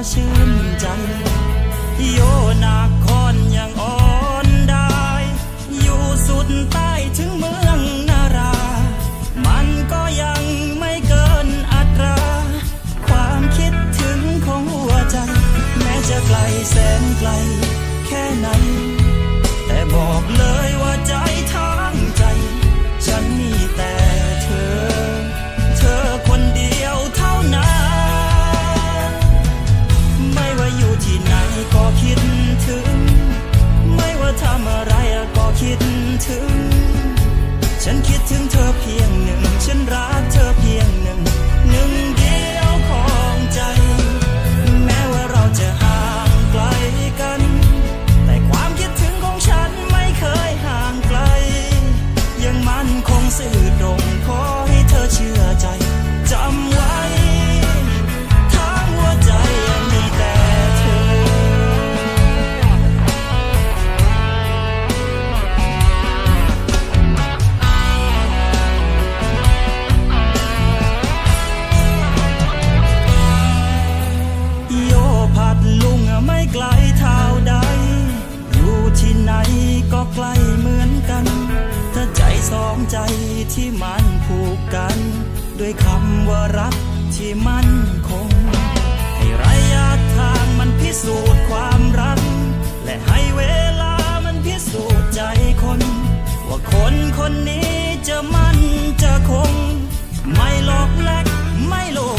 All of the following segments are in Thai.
ก็ชื่นใจ โยนัก ถึง ฉันคิดถึงเธอเพียงหนึ่ง ฉันรักเธอเพียงหนึ่ง หนึ่งเดียวของใจ แม้ว่าเราจะห่างไกลกัน แต่ความคิดถึงของฉันไม่เคยห่างไกล ยังมันคงสื่อ ที่มันผูกกัน ด้วยคำว่ารักที่มันคง ให้ระยะทางมันพิสูจน์ความรัก และให้เวลามันพิสูจน์ใจคน ว่าคนคนนี้จะมั่นจะคง ไม่หลอกแลกไม่หลอก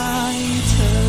brighter.